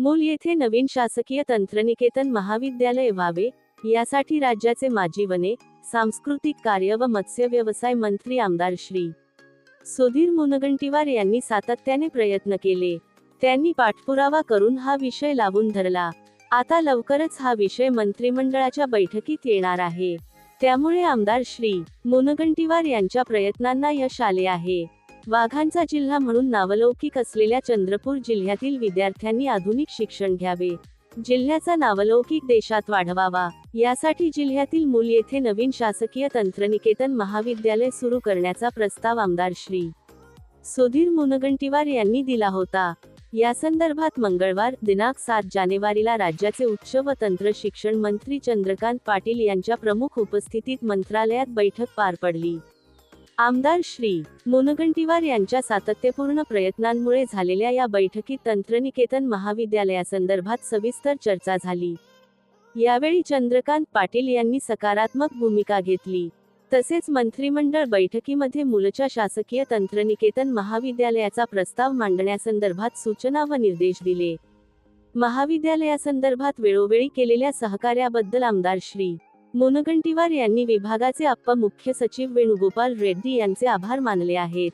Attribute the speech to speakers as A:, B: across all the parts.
A: मूल येथे नवीन शासकीय तंत्रनिकेतन महाविद्यालय व्हावे यासाठी राज्याचे माजी वने सांस्कृतिक कार्य व मत्स्य व्यवसाय मंत्री आमदार श्री. सुधीर मुनगंटीवार यांनी सातत्याने प्रयत्न केले. त्यांनी पाठपुरावा करून हा विषय लावून धरला. आता लवकरच हा विषय मंत्रिमंडळाच्या बैठकीत येणार आहे. त्यामुळे आमदार श्री. मुनगंटीवार यांच्या प्रयत्नांना यश आले आहे. वाघांचा जिल्हा म्हणून नावलौकिक असलेल्या चंद्रपूर जिल्ह्यातील विद्यार्थ्यांनी आधुनिक शिक्षण घ्यावे. जिल्ह्याचा नावलौकिक देशात वाढवावा. यासाठी जिल्ह्यातील मूल येथे नवीन शासकीय तंत्रनिकेतन महाविद्यालय सुरू करण्याचा प्रस्ताव आमदार श्री. सुधीर मुनगंटीवार यांनी दिला होता. या संदर्भात मंगळवार दिनांक सात जानेवारीला राज्याचे उच्च व तंत्र शिक्षण मंत्री चंद्रकांत पाटील यांच्या प्रमुख उपस्थितीत मंत्रालयात बैठक पार पडली. आमदार श्री मुनगंटीवार यांच्या सातत्यपूर्ण प्रयत्नांमुळे झालेल्या या बैठकीत तंत्रनिकेतन महाविद्यालयासंदर्भात सविस्तर चर्चा झाली. यावेळी चंद्रकांत पाटील यांनी सकारात्मक भूमिका घेतली. तसेच मंत्रिमंडळ बैठकीमध्ये मूलच्या शासकीय तंत्रनिकेतन महाविद्यालयाचा प्रस्ताव मांडण्यासंदर्भात सूचना व निर्देश दिले. महाविद्यालयासंदर्भात वेळोवेळी केलेल्या सहकार्याबद्दल आमदार श्री मुनगंटीवार यांनी विभागाचे अप्पा मुख्य सचिव वेणुगोपाल रेड्डी यांचे आभार मानले आहेत.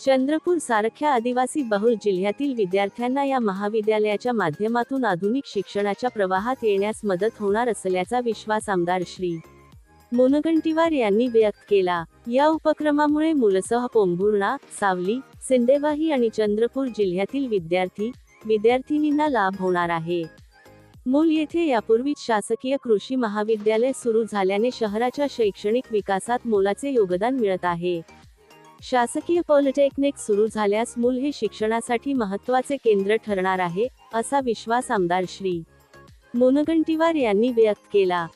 A: चंद्रपूर सारख्या आदिवासी बहुल जिल्ह्यातील विद्यार्थ्यांना या महाविद्यालयाच्या माध्यमातून आधुनिक शिक्षणाच्या प्रवाहात येण्यास मदत होणार असल्याचा विश्वास आमदार श्री. मुनगंटीवार यांनी व्यक्त केला. या उपक्रमामुळे मुलसह पोंभुर्णा सावली सिंदेवाही आणि चंद्रपूर जिल्ह्यातील विद्यार्थी विद्यार्थिनींना लाभ होणार आहे. मूल येथे यापूर्वीच शासकीय कृषी महाविद्यालय सुरू झाल्याने शहराच्या शैक्षणिक विकासात मोलाचे योगदान मिळत आहे. शासकीय पॉलिटेक्निक सुरू झाल्यास मूल हे शिक्षणासाठी महत्त्वाचे केंद्र ठरणार आहे असा विश्वास आमदार श्री. मुनगंटीवार यांनी व्यक्त केला.